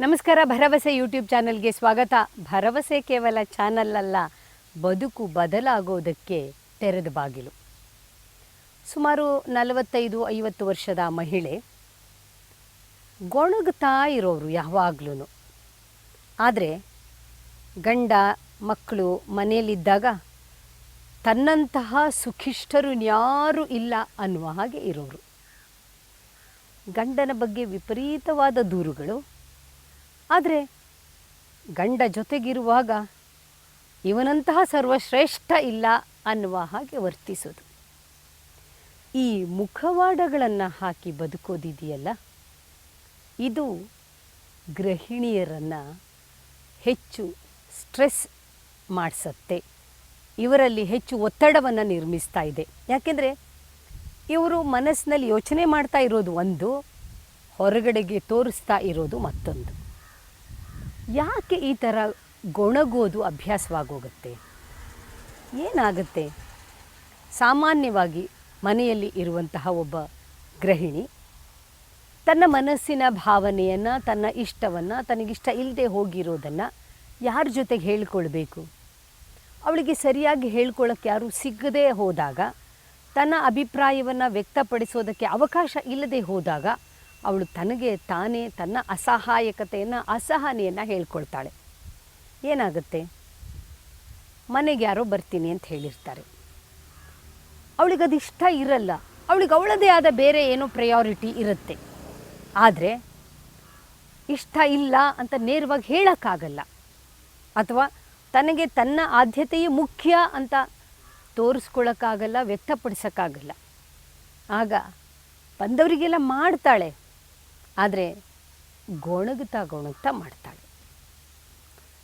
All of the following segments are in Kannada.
ನಮಸ್ಕಾರ, ಭರವಸೆ ಯೂಟ್ಯೂಬ್ ಚಾನಲ್ಗೆ ಸ್ವಾಗತ. ಭರವಸೆ ಕೇವಲ ಚಾನಲ್ ಅಲ್ಲ, ಬದುಕು ಬದಲಾಗೋದಕ್ಕೆ ತೆರೆದ ಬಾಗಿಲು. ಸುಮಾರು ನಲವತ್ತೈದು, ಐವತ್ತು ವರ್ಷದ ಮಹಿಳೆ ಗೊಣಗ್ತಾ ಇರೋರು ಯಾವಾಗ್ಲೂ ಆದರೆ ಗಂಡ, ಮಕ್ಕಳು ಮನೆಯಲ್ಲಿದ್ದಾಗ ತನ್ನಂತಹ ಸುಖಿಷ್ಠರು ಯಾರು ಇಲ್ಲ ಅನ್ನುವ ಹಾಗೆ ಇರೋರು. ಗಂಡನ ಬಗ್ಗೆ ವಿಪರೀತವಾದ ದೂರುಗಳು ಆದರೆ ಗಂಡ ಜೊತೆಗಿರುವಾಗ ಇವನಂತಹ ಸರ್ವಶ್ರೇಷ್ಠ ಇಲ್ಲ ಅನ್ನುವ ಹಾಗೆ ವರ್ತಿಸೋದು. ಈ ಮುಖವಾಡಗಳನ್ನು ಹಾಕಿ ಬದುಕೋದಿದೆಯಲ್ಲ, ಇದು ಗೃಹಿಣಿಯರನ್ನು ಹೆಚ್ಚು ಸ್ಟ್ರೆಸ್ ಮಾಡಿಸತ್ತೆ. ಇವರಲ್ಲಿ ಹೆಚ್ಚು ಒತ್ತಡವನ್ನು ನಿರ್ಮಿಸ್ತಾ ಇದೆ. ಯಾಕೆಂದರೆ ಇವರು ಮನಸ್ಸಿನಲ್ಲಿ ಯೋಚನೆ ಮಾಡ್ತಾ ಇರೋದು ಒಂದು, ಹೊರಗಡೆಗೆ ತೋರಿಸ್ತಾ ಇರೋದು ಮತ್ತೊಂದು. ಯಾಕೆ ಈ ಥರ ಗೊಣಗೋದು ಅಭ್ಯಾಸವಾಗೋಗುತ್ತೆ? ಏನಾಗುತ್ತೆ? ಸಾಮಾನ್ಯವಾಗಿ ಮನೆಯಲ್ಲಿ ಇರುವಂತಹ ಒಬ್ಬ ಗೃಹಿಣಿ ತನ್ನ ಮನಸ್ಸಿನ ಭಾವನೆಯನ್ನು, ತನ್ನ ಇಷ್ಟವನ್ನು, ತನಗಿಷ್ಟ ಇಲ್ಲದೆ ಹೋಗಿರೋದನ್ನು ಯಾರ ಜೊತೆಗೆ ಹೇಳ್ಕೊಳ್ಬೇಕು? ಅವಳಿಗೆ ಸರಿಯಾಗಿ ಹೇಳ್ಕೊಳ್ಳೋಕ್ಕೆ ಯಾರೂ ಸಿಗದೇ ಹೋದಾಗ, ತನ್ನ ಅಭಿಪ್ರಾಯವನ್ನು ವ್ಯಕ್ತಪಡಿಸೋದಕ್ಕೆ ಅವಕಾಶ ಇಲ್ಲದೆ ಹೋದಾಗ ಅವಳು ತನಗೆ ತಾನೇ ತನ್ನ ಅಸಹಾಯಕತೆಯನ್ನು ಅಸಹನೆಯನ್ನು ಹೇಳ್ಕೊಳ್ತಾಳೆ. ಏನಾಗುತ್ತೆ? ಮನೆಗೆ ಯಾರೋ ಬರ್ತೀನಿ ಅಂತ ಹೇಳಿರ್ತಾರೆ. ಅವಳಿಗೆ ಅದು ಇಷ್ಟ ಇರಲ್ಲ. ಅವಳಿಗೆ ಅವಳದೇ ಆದ ಬೇರೆ ಏನೋ ಪ್ರಯಾರಿಟಿ ಇರುತ್ತೆ. ಆದರೆ ಇಷ್ಟ ಇಲ್ಲ ಅಂತ ನೇರವಾಗಿ ಹೇಳೋಕ್ಕಾಗಲ್ಲ. ಅಥವಾ ತನಗೆ ತನ್ನ ಆದ್ಯತೆಯೇ ಮುಖ್ಯ ಅಂತ ತೋರಿಸ್ಕೊಳ್ಳೋಕ್ಕಾಗಲ್ಲ ವ್ಯಕ್ತಪಡಿಸೋಕ್ಕಾಗಲ್ಲ. ಆಗ ಬಂದವರಿಗೆಲ್ಲ ಮಾಡ್ತಾಳೆ. ಆದರೆ ಗೊಣಗುತ್ತಾ ಗೊಣಗ್ತಾ ಮಾಡ್ತಾಳೆ.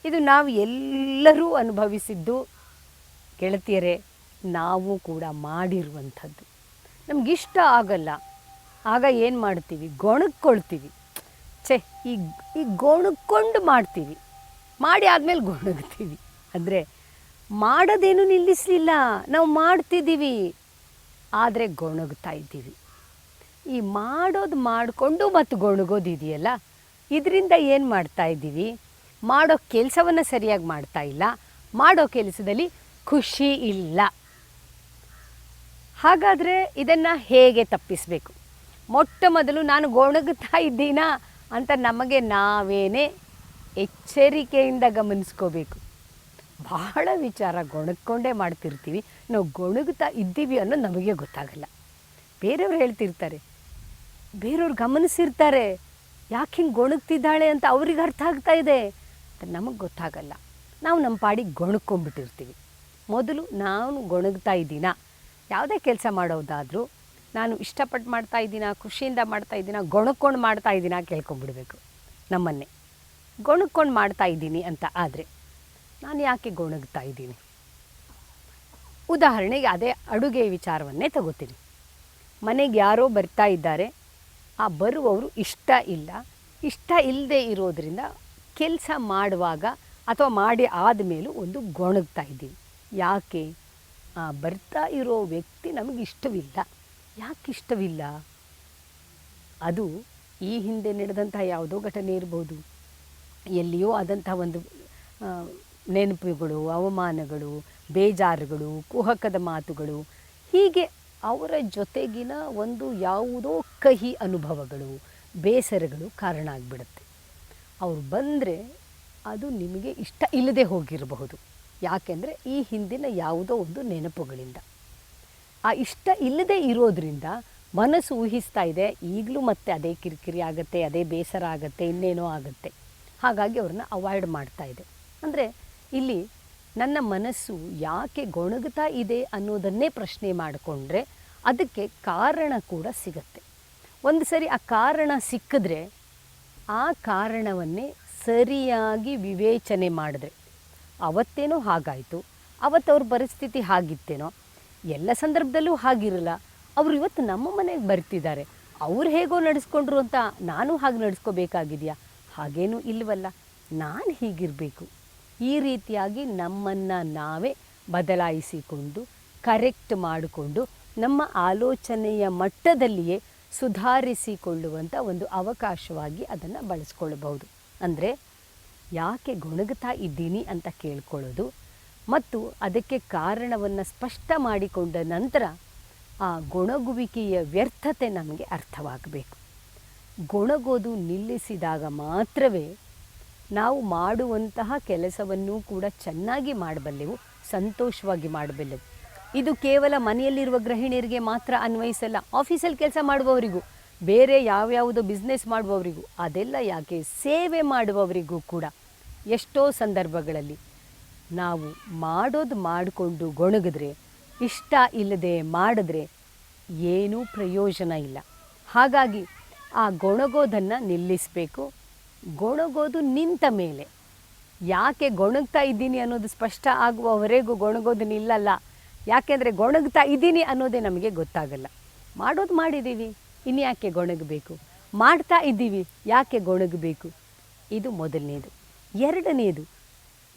ಇದು ನಾವು ಎಲ್ಲರೂ ಅನುಭವಿಸಿದ್ದು ಗೆಳತಿಯರೇ, ನಾವು ಕೂಡ ಮಾಡಿರುವಂಥದ್ದು. ನಮಗಿಷ್ಟ ಆಗಲ್ಲ. ಆಗ ಏನು ಮಾಡ್ತೀವಿ? ಗೊಣಗ್ಕೊಳ್ತೀವಿ. ಛೇ, ಈ ಈ ಗೊಣಗ್ಕೊಂಡು ಮಾಡ್ತೀವಿ. ಮಾಡಿ ಆದಮೇಲೆ ಗೊಣಗ್ತೀವಿ. ಅಂದರೆ ಮಾಡೋದೇನು ನಿಲ್ಲಿಸಲಿಲ್ಲ. ನಾವು ಮಾಡ್ತಿದ್ದೀವಿ. ಆದರೆ ಗೊಣಗ್ತಾ ಇದ್ದೀವಿ. ಈ ಮಾಡೋದು ಮಾಡಿಕೊಂಡು ಮತ್ತು ಗೊಣಗೋದು ಇದೆಯಲ್ಲ ಇದರಿಂದ ಏನು ಮಾಡ್ತಾ ಇದ್ದೀವಿ? ಮಾಡೋ ಕೆಲಸವನ್ನು ಸರಿಯಾಗಿ ಮಾಡ್ತಾ ಇಲ್ಲ. ಮಾಡೋ ಕೆಲಸದಲ್ಲಿ ಖುಷಿ ಇಲ್ಲ. ಹಾಗಾದರೆ ಇದನ್ನು ಹೇಗೆ ತಪ್ಪಿಸಬೇಕು? ಮೊಟ್ಟ ಮೊದಲು ನಾನು ಗೊಣಗುತ್ತಾ ಇದ್ದೀನಾ ಅಂತ ನಮಗೆ ನಾವೇನೇ ಎಚ್ಚರಿಕೆಯಿಂದ ಗಮನಿಸ್ಕೋಬೇಕು. ಬಹಳ ವಿಚಾರ ಗೊಣಗ್ಕೊಂಡೇ ಮಾಡ್ತಿರ್ತೀವಿ. ನಾವು ಗೊಣಗುತ್ತಾ ಇದ್ದೀವಿ ಅನ್ನೋದು ನಮಗೆ ಗೊತ್ತಾಗಲ್ಲ. ಬೇರೆಯವ್ರು ಹೇಳ್ತಿರ್ತಾರೆ ಬೇರೆಯವ್ರು ಗಮನಿಸಿರ್ತಾರೆ. ಯಾಕೆ ಹಿಂಗೆ ಗೊಣಗ್ತಿದ್ದಾಳೆ ಅಂತ ಅವ್ರಿಗೆ ಅರ್ಥ ಆಗ್ತಾ ಇದೆ. ಅಂತ ನಮಗೆ ಗೊತ್ತಾಗಲ್ಲ. ನಾವು ನಮ್ಮ ಪಾಡಿಗೆ ಗೊಣಗ್ಕೊಂಡ್ಬಿಟ್ಟಿರ್ತೀವಿ ಮೊದಲು ನಾನು ಗೊಣಗ್ತಾ ಇದ್ದೀನ? ಯಾವುದೇ ಕೆಲಸ ಮಾಡೋದಾದರೂ ನಾನು ಇಷ್ಟಪಟ್ಟು ಮಾಡ್ತಾ ಇದ್ದೀನ? ಖುಷಿಯಿಂದ ಮಾಡ್ತಾ ಇದ್ದೀನ? ಗೊಣಕ್ಕೊಂಡು ಮಾಡ್ತಾ ಇದ್ದೀನ ಕೇಳ್ಕೊಂಡ್ಬಿಡ್ಬೇಕು. ನಮ್ಮನ್ನೇ. ಗೊಣಕ್ಕೊಂಡು ಮಾಡ್ತಾ ಇದ್ದೀನಿ ಅಂತ ಆದರೆ ನಾನು ಯಾಕೆ ಗೊಣಗ್ತಾ ಇದ್ದೀನಿ? ಉದಾಹರಣೆಗೆ ಅದೇ ಅಡುಗೆ ವಿಚಾರವನ್ನೇ ತಗೋತೀನಿ. ಮನೆಗೆ ಯಾರೋ ಬರ್ತಾ ಇದ್ದಾರೆ. ಆ ಬರುವವರು ಇಷ್ಟ ಇಲ್ಲ. ಇಷ್ಟ ಇಲ್ಲದೆ ಇರೋದರಿಂದ ಕೆಲಸ ಮಾಡುವಾಗ ಅಥವಾ ಮಾಡಿ ಆದಮೇಲೂ ಒಂದು ಗೊಣಗ್ತಾ ಇದ್ದೀವಿ. ಯಾಕೆ? ಆ ಬರ್ತಾ ಇರೋ ವ್ಯಕ್ತಿ ನಮಗೆ ಇಷ್ಟವಿಲ್ಲ. ಯಾಕೆ ಇಷ್ಟವಿಲ್ಲ? ಅದು ಈ ಹಿಂದೆ ನಡೆದಂತಹ ಯಾವುದೋ ಘಟನೆ ಇರ್ಬೋದು. ಎಲ್ಲಿಯೋ ಆದಂತಹ ಒಂದು ನೆನಪುಗಳು, ಅವಮಾನಗಳು, ಬೇಜಾರುಗಳು, ಕುಹಕದ ಮಾತುಗಳು ಹೀಗೆ ಅವರ ಜೊತೆಗಿನ ಒಂದು ಯಾವುದೋ ಕಹಿ ಅನುಭವಗಳು, ಬೇಸರಗಳು ಕಾರಣ ಆಗಿಬಿಡುತ್ತೆ. ಅವ್ರು ಬಂದರೆ ಅದು ನಿಮಗೆ ಇಷ್ಟ ಇಲ್ಲದೆ ಹೋಗಿರಬಹುದು. ಯಾಕೆಂದರೆ ಈ ಹಿಂದಿನ ಯಾವುದೋ ಒಂದು ನೆನಪುಗಳಿಂದ. ಆ ಇಷ್ಟ ಇಲ್ಲದೆ ಇರೋದ್ರಿಂದ ಮನಸ್ಸು ಊಹಿಸ್ತಾ ಇದೆ, ಈಗಲೂ ಮತ್ತೆ ಅದೇ ಕಿರಿಕಿರಿ ಆಗುತ್ತೆ, ಅದೇ ಬೇಸರ ಆಗುತ್ತೆ, ಇನ್ನೇನೋ ಆಗುತ್ತೆ. ಹಾಗಾಗಿ ಅವ್ರನ್ನ ಅವಾಯ್ಡ್ ಮಾಡ್ತಾ ಇದೆ. ಅಂದರೆ ಇಲ್ಲಿ ನನ್ನ ಮನಸ್ಸು ಯಾಕೆ ಗೊಣಗುತ್ತಾ ಇದೆ ಅನ್ನೋದನ್ನೇ ಪ್ರಶ್ನೆ ಮಾಡಿಕೊಂಡ್ರೆ ಅದಕ್ಕೆ ಕಾರಣ ಕೂಡ ಸಿಗತ್ತೆ. ಒಂದು ಸರಿ ಆ ಕಾರಣ ಸಿಕ್ಕಿದ್ರೆ ಆ ಕಾರಣವನ್ನೇ ಸರಿಯಾಗಿ ವಿವೇಚನೆ ಮಾಡಿದ್ರೆ ಅವತ್ತೇನೋ ಹಾಗಾಯಿತು, ಅವತ್ತು ಅವ್ರ ಪರಿಸ್ಥಿತಿ ಹಾಗಿತ್ತೇನೋ, ಎಲ್ಲ ಸಂದರ್ಭದಲ್ಲೂ ಹಾಗಿರಲ್ಲ, ಅವರು ಇವತ್ತು ನಮ್ಮ ಮನೆಗೆ ಬರ್ತಿದ್ದಾರೆ, ಅವ್ರು ಹೇಗೋ ನಡೆಸ್ಕೊಂಡ್ರು ಅಂತ ನಾನು ಹಾಗೆ ನಡೆಸ್ಕೋಬೇಕಾಗಿದೆಯಾ? ಹಾಗೇನೂ ಇಲ್ವಲ್ಲ, ನಾನು ಹೀಗಿರಬೇಕು. ಈ ರೀತಿಯಾಗಿ ನಮ್ಮನ್ನು ನಾವೇ ಬದಲಾಯಿಸಿಕೊಂಡು ಕರೆಕ್ಟ್ ಮಾಡಿಕೊಂಡು ನಮ್ಮ ಆಲೋಚನೆಯ ಮಟ್ಟದಲ್ಲಿಯೇ ಸುಧಾರಿಸಿಕೊಳ್ಳುವಂಥ ಒಂದು ಅವಕಾಶವಾಗಿ ಅದನ್ನು ಬಳಸ್ಕೊಳ್ಬಹುದು. ಅಂದರೆ ಯಾಕೆ ಗೊಣಗುತ್ತಾ ಇದ್ದೀನಿ ಅಂತ ಕೇಳ್ಕೊಳ್ಳೋದು ಮತ್ತು ಅದಕ್ಕೆ ಕಾರಣವನ್ನು ಸ್ಪಷ್ಟ ಮಾಡಿಕೊಂಡ ನಂತರ ಆ ಗೊಣಗುವಿಕೆಯ ವ್ಯರ್ಥತೆ ನಮಗೆ ಅರ್ಥವಾಗಬೇಕು. ಗೊಣಗೋದು ನಿಲ್ಲಿಸಿದಾಗ ಮಾತ್ರವೇ ನಾವು ಮಾಡುವಂತಹ ಕೆಲಸವನ್ನು ಕೂಡ ಚೆನ್ನಾಗಿ ಮಾಡಬಲ್ಲೆವು, ಸಂತೋಷವಾಗಿ ಮಾಡಬಲ್ಲೆವು. ಇದು ಕೇವಲ ಮನೆಯಲ್ಲಿರುವ ಗೃಹಿಣಿಯರಿಗೆ ಮಾತ್ರ ಅನ್ವಯಿಸಲ್ಲ, ಆಫೀಸಲ್ಲಿ ಕೆಲಸ ಮಾಡುವವರಿಗೂ, ಬೇರೆ ಯಾವ್ಯಾವುದೋ ಬಿಸ್ನೆಸ್ ಮಾಡುವವರಿಗೂ, ಅದೆಲ್ಲ ಯಾಕೆ ಸೇವೆ ಮಾಡುವವರಿಗೂ ಕೂಡ. ಎಷ್ಟೋ ಸಂದರ್ಭಗಳಲ್ಲಿ ನಾವು ಮಾಡೋದು ಮಾಡಿಕೊಂಡು ಗೊಣಗಿದ್ರೆ, ಇಷ್ಟ ಇಲ್ಲದೆ ಮಾಡಿದ್ರೆ ಏನೂ ಪ್ರಯೋಜನ ಇಲ್ಲ. ಹಾಗಾಗಿ ಆ ಗೊಣಗೋದನ್ನು ನಿಲ್ಲಿಸಬೇಕು. ಗೊಣಗೋದು ನಿಂತ ಮೇಲೆ. ಯಾಕೆ ಗೊಣಗ್ತಾ ಇದ್ದೀನಿ ಅನ್ನೋದು ಸ್ಪಷ್ಟ ಆಗುವವರೆಗೂ ಗೊಣಗೋದು ನಿಲ್ಲಲ್ಲ. ಯಾಕೆಂದರೆ ಗೊಣಗ್ತಾ ಇದ್ದೀನಿ ಅನ್ನೋದೇ ನಮಗೆ ಗೊತ್ತಾಗಲ್ಲ. ಮಾಡೋದು ಮಾಡಿದ್ದೀವಿ ಇನ್ಯಾಕೆ ಗೊಣಗಬೇಕು? ಮಾಡ್ತಾ ಇದ್ದೀವಿ, ಯಾಕೆ ಗೊಣಗಬೇಕು? ಇದು ಮೊದಲನೇದು. ಎರಡನೇದು,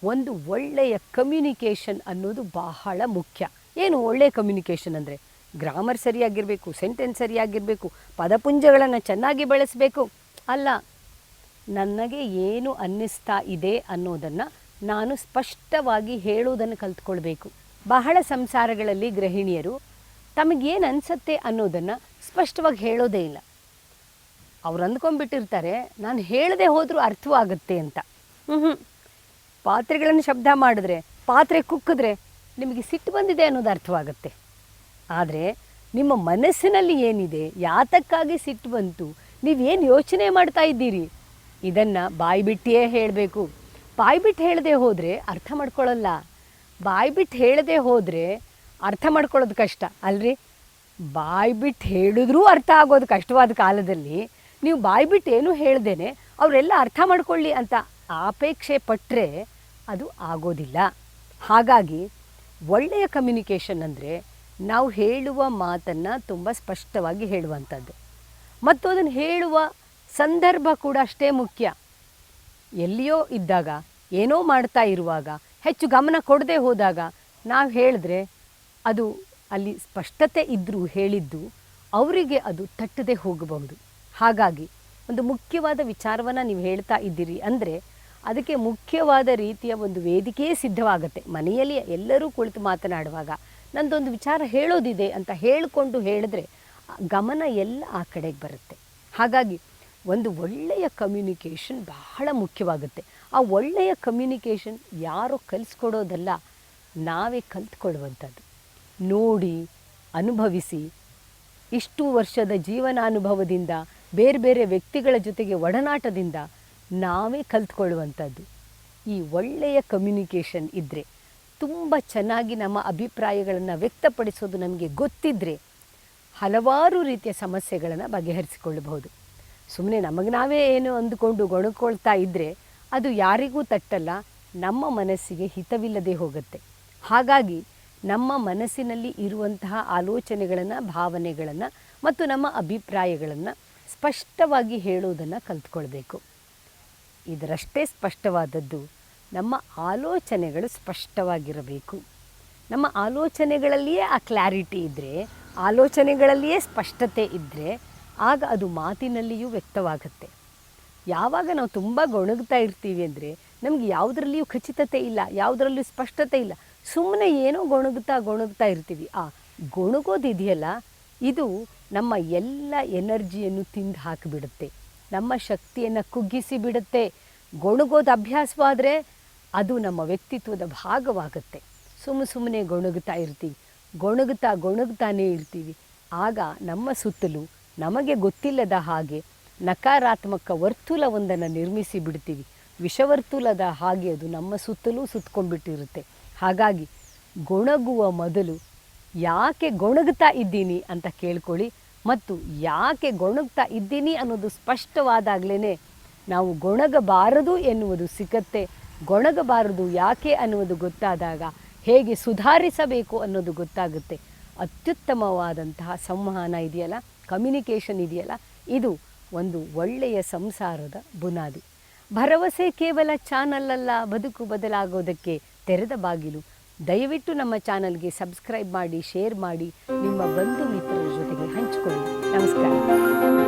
ಒಂದು ಒಳ್ಳೆಯ ಕಮ್ಯುನಿಕೇಷನ್ ಅನ್ನೋದು ಬಹಳ ಮುಖ್ಯ. ಏನು ಒಳ್ಳೆಯ ಕಮ್ಯುನಿಕೇಷನ್ ಅಂದರೆ? ಗ್ರಾಮರ್ ಸರಿಯಾಗಿರಬೇಕು ಸೆಂಟೆನ್ಸ್ ಸರಿಯಾಗಿರಬೇಕು, ಪದಪುಂಜಗಳನ್ನು ಚೆನ್ನಾಗಿ ಬಳಸಬೇಕು. ಅಲ್ಲ, ನನಗೆ ಏನು ಅನ್ನಿಸ್ತಾ ಇದೆ ಅನ್ನೋದನ್ನು ನಾನು ಸ್ಪಷ್ಟವಾಗಿ ಹೇಳುವುದನ್ನು ಕಲ್ತ್ಕೊಳ್ಬೇಕು. ಬಹಳ ಸಂಸಾರಗಳಲ್ಲಿ ಗೃಹಿಣಿಯರು ತಮಗೇನು ಅನಿಸತ್ತೆ ಅನ್ನೋದನ್ನು ಸ್ಪಷ್ಟವಾಗಿ ಹೇಳೋದೇ ಇಲ್ಲ. ಅವ್ರು ಅಂದ್ಕೊಂಡ್ಬಿಟ್ಟಿರ್ತಾರೆ, ನಾನು ಹೇಳದೆ ಹೋದರೂ ಅರ್ಥವಾಗುತ್ತೆ ಅಂತ. ಹ್ಞೂ ಪಾತ್ರೆಗಳನ್ನು ಶಬ್ದ ಮಾಡಿದ್ರೆ, ಪಾತ್ರೆ ಕುಕ್ಕಿದ್ರೆ ನಿಮಗೆ ಸಿಟ್ಟು ಬಂದಿದೆ ಅನ್ನೋದು ಅರ್ಥವಾಗುತ್ತೆ. ಆದರೆ ನಿಮ್ಮ ಮನಸ್ಸಿನಲ್ಲಿ ಏನಿದೆ, ಯಾತಕ್ಕಾಗಿ ಸಿಟ್ಟು ಬಂತು, ನೀವೇನು ಯೋಚನೆ ಮಾಡ್ತಾ ಇದ್ದೀರಿ? ಇದನ್ನು ಬಾಯ್ಬಿಟ್ಟಿಯೇ ಹೇಳಬೇಕು. ಬಾಯಿ ಬಿಟ್ಟು ಹೇಳದೆ ಹೋದರೆ ಅರ್ಥ ಮಾಡ್ಕೊಳ್ಳಲ್ಲ ಬಾಯಿ ಬಿಟ್ಟು ಹೇಳದೆ ಹೋದರೆ ಅರ್ಥ ಮಾಡ್ಕೊಳ್ಳೋದು ಕಷ್ಟ, ಅಲ್ರಿ? ಬಾಯಿ ಬಿಟ್ಟು ಹೇಳಿದ್ರೂ ಅರ್ಥ ಆಗೋದು ಕಷ್ಟವಾದ ಕಾಲದಲ್ಲಿ ನೀವು ಬಾಯಿ ಬಿಟ್ಟು ಏನೂ ಹೇಳ್ದೇನೆ ಅವರೆಲ್ಲ ಅರ್ಥ ಮಾಡ್ಕೊಳ್ಳಿ ಅಂತ ಅಪೇಕ್ಷೆ ಪಟ್ಟರೆ ಅದು ಆಗೋದಿಲ್ಲ. ಹಾಗಾಗಿ ಒಳ್ಳೆಯ ಕಮ್ಯುನಿಕೇಷನ್ ಅಂದರೆ ನಾವು ಹೇಳುವ ಮಾತನ್ನು ತುಂಬ ಸ್ಪಷ್ಟವಾಗಿ ಹೇಳುವಂಥದ್ದು. ಮತ್ತು ಅದನ್ನು ಹೇಳುವ ಸಂದರ್ಭ ಕೂಡ ಅಷ್ಟೇ ಮುಖ್ಯ. ಎಲ್ಲಿಯೋ ಇದ್ದಾಗ, ಏನೋ ಮಾಡ್ತಾ ಇರುವಾಗ ಹೆಚ್ಚು ಗಮನ ಕೊಡದೆ ಹೋದಾಗ ನಾವು ಹೇಳಿದ್ರೆ ಅದು ಅಲ್ಲಿ ಸ್ಪಷ್ಟತೆ ಇದ್ದರೂ ಹೇಳಿದ್ದು ಅವರಿಗೆ ಅದು ತಟ್ಟದೆ ಹೋಗಬಹುದು. ಹಾಗಾಗಿ ಒಂದು ಮುಖ್ಯವಾದ ವಿಚಾರವನ್ನು ನೀವು ಹೇಳ್ತಾ ಇದ್ದೀರಿ ಅಂದರೆ ಅದಕ್ಕೆ ಮುಖ್ಯವಾದ ರೀತಿಯ ಒಂದು ವೇದಿಕೆಯೇ ಸಿದ್ಧವಾಗುತ್ತೆ. ಮನೆಯಲ್ಲಿ ಎಲ್ಲರೂ ಕುಳಿತು ಮಾತನಾಡುವಾಗ ನಂದೊಂದು ವಿಚಾರ ಹೇಳೋದಿದೆ ಅಂತ ಹೇಳಿಕೊಂಡು ಹೇಳಿದ್ರೆ ಗಮನ ಎಲ್ಲ ಆ ಕಡೆಗೆ ಬರುತ್ತೆ. ಹಾಗಾಗಿ ಒಂದು ಒಳ್ಳೆಯ ಕಮ್ಯುನಿಕೇಷನ್ ಬಹಳ ಮುಖ್ಯವಾಗುತ್ತೆ. ಆ ಒಳ್ಳೆಯ ಕಮ್ಯುನಿಕೇಷನ್ ಯಾರೋ ಕಲಿಸ್ಕೊಡೋದಲ್ಲ, ನಾವೇ ಕಲ್ತ್ಕೊಳ್ಳುವಂಥದ್ದು ನೋಡಿ, ಅನುಭವಿಸಿ. ಇಷ್ಟು ವರ್ಷದ ಜೀವನಾನುಭವದಿಂದ, ಬೇರೆ ಬೇರೆ ವ್ಯಕ್ತಿಗಳ ಜೊತೆಗೆ ಒಡನಾಟದಿಂದ ನಾವೇ ಕಲ್ತ್ಕೊಳ್ಳುವಂಥದ್ದು ಈ ಒಳ್ಳೆಯ ಕಮ್ಯುನಿಕೇಷನ್ ಇದ್ದರೆ ತುಂಬ ಚೆನ್ನಾಗಿ ನಮ್ಮ ಅಭಿಪ್ರಾಯಗಳನ್ನು ವ್ಯಕ್ತಪಡಿಸೋದು ನಮಗೆ ಗೊತ್ತಿದ್ದರೆ ಹಲವಾರು ರೀತಿಯ ಸಮಸ್ಯೆಗಳನ್ನು ಬಗೆಹರಿಸಿಕೊಳ್ಳಬಹುದು. ಸುಮ್ಮನೆ ನಮಗೆ ನಾವೇ ಏನು ಅಂದುಕೊಂಡು ಗೊಣಕೊಳ್ತಾ ಇದ್ದರೆ ಅದು ಯಾರಿಗೂ ತಟ್ಟಲ್ಲ, ನಮ್ಮ ಮನಸ್ಸಿಗೆ ಹಿತವಿಲ್ಲದೆ ಹೋಗುತ್ತೆ. ಹಾಗಾಗಿ ನಮ್ಮ ಮನಸ್ಸಿನಲ್ಲಿ ಇರುವಂತಹ ಆಲೋಚನೆಗಳನ್ನು, ಭಾವನೆಗಳನ್ನು ಮತ್ತು ನಮ್ಮ ಅಭಿಪ್ರಾಯಗಳನ್ನು ಸ್ಪಷ್ಟವಾಗಿ ಹೇಳುವುದನ್ನು ಕಲ್ತ್ಕೊಳ್ಬೇಕು. ಇದರಷ್ಟೇ ಸ್ಪಷ್ಟವಾದದ್ದು, ನಮ್ಮ ಆಲೋಚನೆಗಳು ಸ್ಪಷ್ಟವಾಗಿರಬೇಕು. ನಮ್ಮ ಆಲೋಚನೆಗಳಲ್ಲಿಯೇ ಆ ಕ್ಲಾರಿಟಿ ಇದ್ದರೆ ಆಲೋಚನೆಗಳಲ್ಲಿಯೇ ಸ್ಪಷ್ಟತೆ ಇದ್ದರೆ ಆಗ ಅದು ಮಾತಿನಲ್ಲಿಯೂ ವ್ಯಕ್ತವಾಗುತ್ತೆ. ಯಾವಾಗ ನಾವು ತುಂಬ ಗೊಣಗ್ತಾ ಇರ್ತೀವಿ ಅಂದರೆ ನಮಗೆ ಯಾವುದರಲ್ಲಿಯೂ ಖಚಿತತೆ ಇಲ್ಲ, ಯಾವುದರಲ್ಲಿಯೂ ಸ್ಪಷ್ಟತೆ ಇಲ್ಲ. ಸುಮ್ಮನೆ ಏನೋ ಗೊಣಗ್ತಾ ಗೊಣಗ್ತಾ ಇರ್ತೀವಿ. ಆ ಗೊಣಗೋದಿದೆಯಲ್ಲ, ಇದು ನಮ್ಮ ಎಲ್ಲ ಎನರ್ಜಿಯನ್ನು ತಿಂದು ಹಾಕಿಬಿಡುತ್ತೆ. ನಮ್ಮ ಶಕ್ತಿಯನ್ನು ಕುಗ್ಗಿಸಿ ಬಿಡುತ್ತೆ. ಗೊಣಗೋದು ಅಭ್ಯಾಸವಾದರೆ ಅದು ನಮ್ಮ ವ್ಯಕ್ತಿತ್ವದ ಭಾಗವಾಗುತ್ತೆ. ಸುಮ್ಮ ಸುಮ್ಮನೆ ಗೊಣಗುತ್ತಾ ಇರ್ತೀವಿ. ಗೊಣಗುತ್ತಾ ಗೊಣಗುತ್ತಾನೇ ಇರ್ತೀವಿ. ಆಗ ನಮ್ಮ ಸುತ್ತಲೂ ನಮಗೆ ಗೊತ್ತಿಲ್ಲದ ಹಾಗೆ ನಕಾರಾತ್ಮಕ ವರ್ತುಲವೊಂದನ್ನು ನಿರ್ಮಿಸಿ ಬಿಡ್ತೀವಿ. ವಿಷವರ್ತುಲದ ಹಾಗೆ ಅದು ನಮ್ಮ ಸುತ್ತಲೂ ಸುತ್ತಕೊಂಡ್ಬಿಟ್ಟಿರುತ್ತೆ ಹಾಗಾಗಿ ಗೊಣಗುವ ಮೊದಲು ಯಾಕೆ ಗೊಣಗ್ತಾ ಇದ್ದೀನಿ ಅಂತ ಕೇಳ್ಕೊಳ್ಳಿ. ಮತ್ತು ಯಾಕೆ ಗೊಣಗ್ತಾ ಇದ್ದೀನಿ ಅನ್ನೋದು ಸ್ಪಷ್ಟವಾದಾಗಲೇ ನಾವು ಗೊಣಗಬಾರದು ಎನ್ನುವುದು ಸಿಗತ್ತೆ. ಗೊಣಗಬಾರದು ಯಾಕೆ ಅನ್ನುವುದು ಗೊತ್ತಾದಾಗ ಹೇಗೆ ಸುಧಾರಿಸಬೇಕು ಅನ್ನೋದು ಗೊತ್ತಾಗುತ್ತೆ. ಅತ್ಯುತ್ತಮವಾದಂತಹ ಸಂವಹನ ಇದೆಯಲ್ಲ? ಕಮ್ಯುನಿಕೇಷನ್ ಇದೆಯಲ್ಲ? ಇದು ಒಂದು ಒಳ್ಳೆಯ ಸಂಸಾರದ ಬುನಾದಿ. ಭರವಸೆ ಕೇವಲ ಚಾನಲ್ ಅಲ್ಲ ಬದುಕು ಬದಲಾಗೋದಕ್ಕೆ ತೆರೆದ ಬಾಗಿಲು. ದಯವಿಟ್ಟು ನಮ್ಮ ಚಾನಲ್ಗೆ ಸಬ್ಸ್ಕ್ರೈಬ್ ಮಾಡಿ, ಶೇರ್ ಮಾಡಿ, ನಿಮ್ಮ ಬಂಧು ಮಿತ್ರರ ಜೊತೆಗೆ ಹಂಚಿಕೊಳ್ಳಿ. ನಮಸ್ಕಾರ.